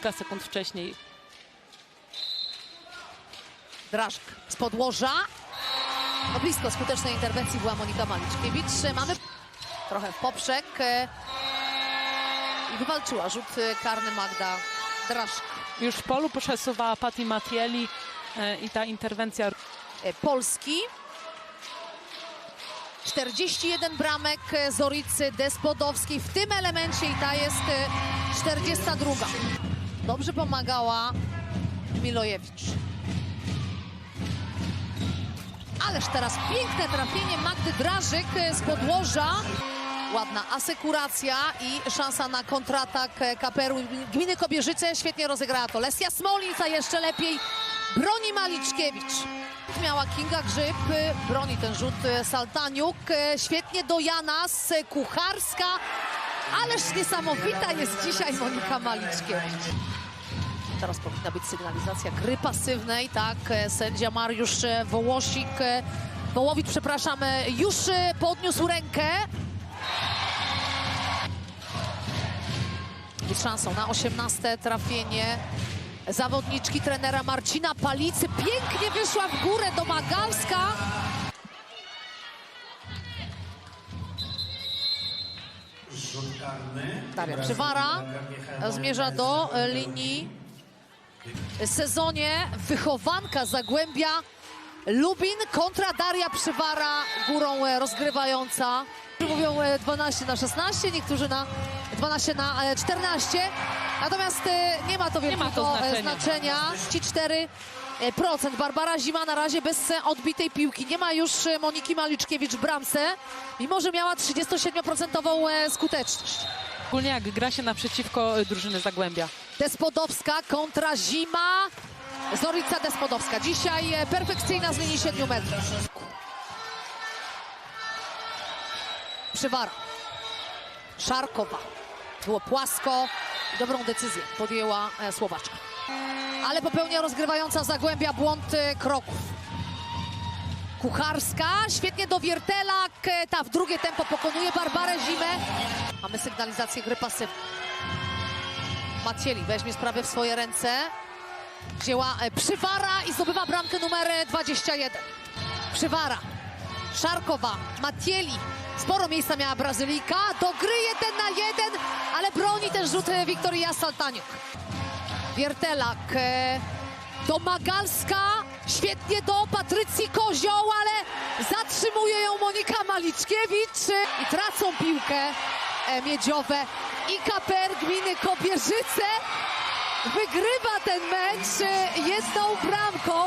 kilka sekund wcześniej. Drażk z podłoża. No blisko skutecznej interwencji była Monika Maliczkiewicz. Mamy trochę w poprzek. e, I wywalczyła rzut e, karny Magda Drażk. Już w polu przesuwała Patti Matieli e, i ta interwencja Polski. 41 bramek Zoricy Despodowskiej w tym elemencie i ta jest e, 42. Dobrze pomagała Milojewicz. Ależ teraz piękne trafienie Magdy Drażyk z podłoża. Ładna asekuracja i szansa na kontratak kaperu gminy Kobierzyce. Świetnie rozegrała to Lesja Smolic, a jeszcze lepiej broni Maliczkiewicz. Miała Kinga Grzyb, broni ten rzut Saltaniuk. Świetnie do Janas, Kucharska. Ależ niesamowita jest dzisiaj Monika Maliczkiewicz. Teraz powinna być sygnalizacja gry pasywnej, tak, e, sędzia Mariusz e, Wołosik, e, Wołowicz, przepraszam, już podniósł rękę. Jest szansą na 18 trafienie zawodniczki trenera Marcina Palicy. Pięknie wyszła w górę Domagalska. Rzut Daria Przywara zmierza do e, linii sezonie wychowanka Zagłębia Lubin kontra Daria Przywara górą e, rozgrywająca. Mówią e, 12 na 16, niektórzy na 12 na e, 14. Natomiast e, nie ma to wielkiego ma to e, znaczenia. 34 e, procent. Barbara Zima na razie bez e, odbitej piłki. Nie ma już e, Moniki Maliczkiewicz w bramce, mimo że miała 37% e, skuteczność. Szczególnie jak gra się naprzeciwko e, drużyny Zagłębia. Despodowska kontra Zima. Zorica Despodowska. Dzisiaj e, perfekcyjna z linii 7 metrów. Przywara. Szarkowa. Było płasko. Dobrą decyzję podjęła e, Słowaczka. Ale popełnia rozgrywająca Zagłębia błąd e, kroków. Kucharska, świetnie do Wiertelak, e, ta w drugie tempo pokonuje Barbarę Zimę. Mamy sygnalizację gry pasywnej. Macieli weźmie sprawę w swoje ręce. Wzięła e, Przywara i zdobywa bramkę numer e, 21. Przywara, Szarkowa, Matieli. Sporo miejsca miała Brazylijka. Do gry jeden na jeden, ale broni ten rzut e, Wiktoria Saltaniuk. Wiertelak, e, Domagalska. Świetnie do Patrycji Kozioł, ale zatrzymuje ją Monika Maliczkiewicz. I tracą piłkę e, miedziowe. I KPR gminy Kobierzyce wygrywa ten mecz e, jedną bramką.